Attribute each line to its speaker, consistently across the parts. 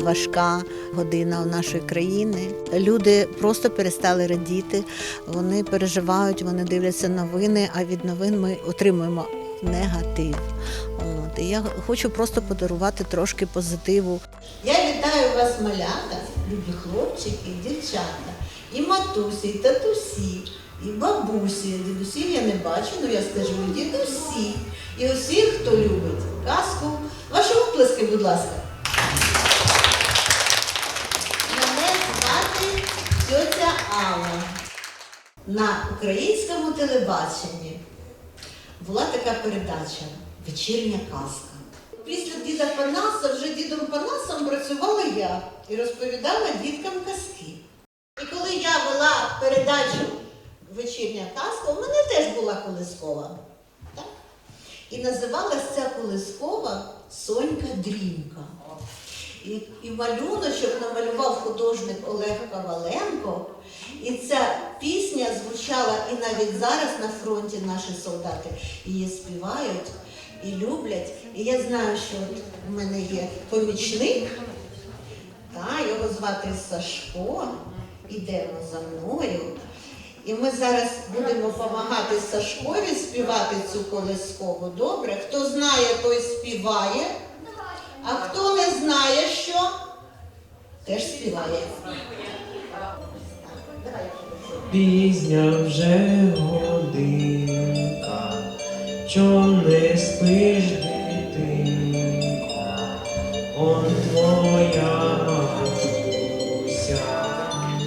Speaker 1: важка година у нашої країни. Люди просто перестали радіти, вони переживають, вони дивляться новини, а від новин ми отримуємо негатив. От. І я хочу просто подарувати трошки позитиву. Я вітаю вас, малята, любі хлопчики, дівчата, і матусі, і татусі, і бабусі. Дідусів я не бачу, але я скажу дідусі. І усіх, хто любить казку. Ваші оплески, будь ласка. Мене звати тьотя Алла. На українському телебаченні була така передача Вечірня казка. Після діда Панаса, вже дідом Панасом працювала я і розповідала діткам казки. І коли я вела передачу Вечірня казка, у мене теж була колискова. Так? І називалася ця колискова Сонька Дрімка. І, і малюночок намалював художник Олег Коваленко. І ця пісня звучала і навіть зараз на фронті наші солдати її співають і люблять. І я знаю, що от у мене є помічник, та, його звати Сашко. Ідемо за мною. І ми зараз будемо допомагати Сашкові співати цю колискову. Добре? Хто знає, той співає. А хто не знає, що? Теж співає.
Speaker 2: Пізня вже годинка, чом не спиш, дитинко, он твоя матуся,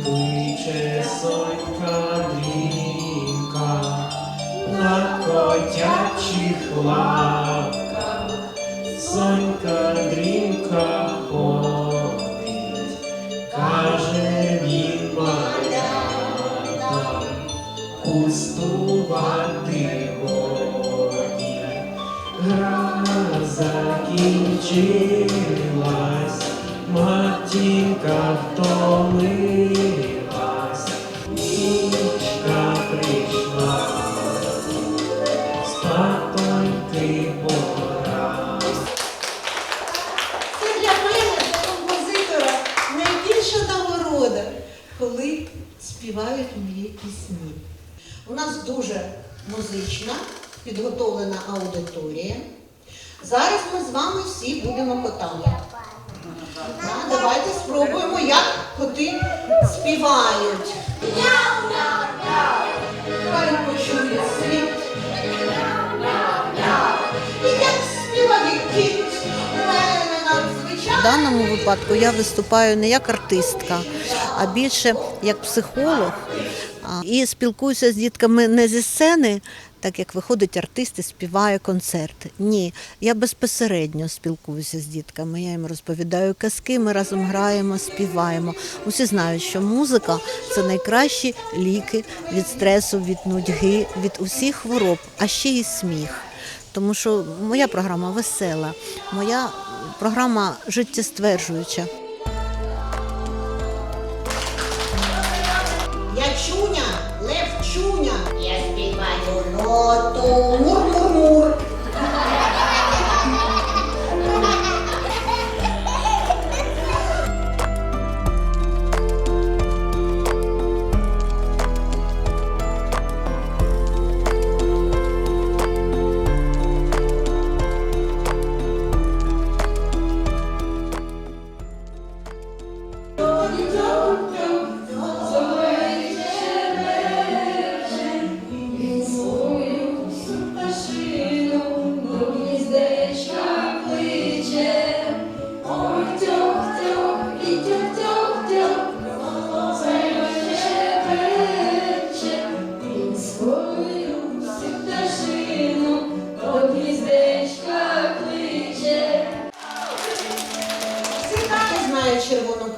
Speaker 2: кличе сонька дрінка, на котячих лапках, сонька дрінка ходить, каже він малята, пустувати годі, гра закінчилась, матінка втомилась,
Speaker 1: Коли співають мої пісні. У нас дуже музична, підготовлена аудиторія. Зараз ми з вами всі будемо котами. Да, давайте спробуємо, як коти співають. Хай почує світ. В даному випадку я виступаю не як артистка, а більше як психолог. І спілкуюся з дітками не зі сцени, так як виходить артист і співає концерт. Ні, я безпосередньо спілкуюся з дітками. Я їм розповідаю казки, ми разом граємо, співаємо. Усі знають, що музика це найкращі ліки від стресу, від нудьги, від усіх хвороб, а ще й сміх. Тому що моя програма весела, моя програма життєстверджуюча. Я чуня, лев чуня. Я співаю ноту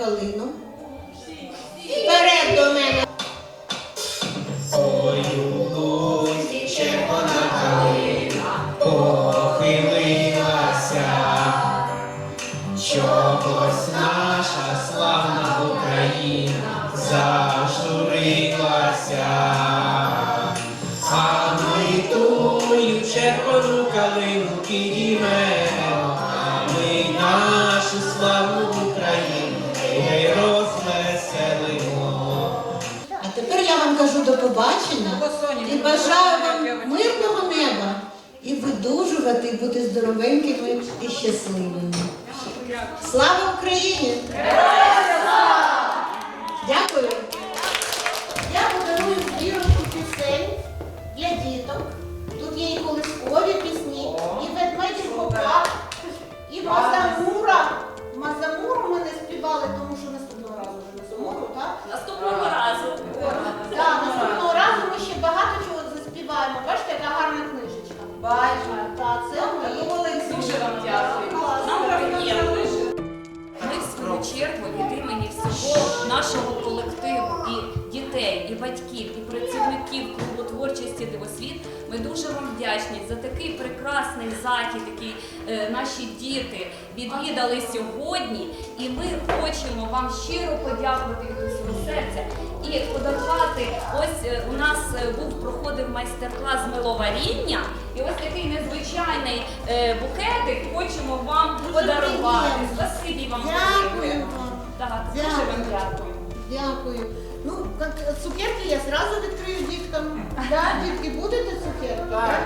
Speaker 1: калину. Вперед до мене.
Speaker 2: Чогось наша славна Україна зажурилася,
Speaker 1: побачення і бажаю вам мирного неба і видужувати, і бути здоровенькими і щасливими. Слава Україні!
Speaker 3: Дуже вам вдячні за такий прекрасний захід, який е, наші діти відвідали сьогодні. І ми хочемо вам щиро подякувати від усього серця і подарувати. Ось е, у нас е, був проходив майстер-клас миловаріння, і ось такий незвичайний е, букетик хочемо вам подарувати. Спасибі вам.
Speaker 4: Дякую
Speaker 3: Так, дуже вам дякую.
Speaker 4: Дякую. Ну, как, цукерки я сразу відкрию діткам. Да, дітки, будете цукерки? Так.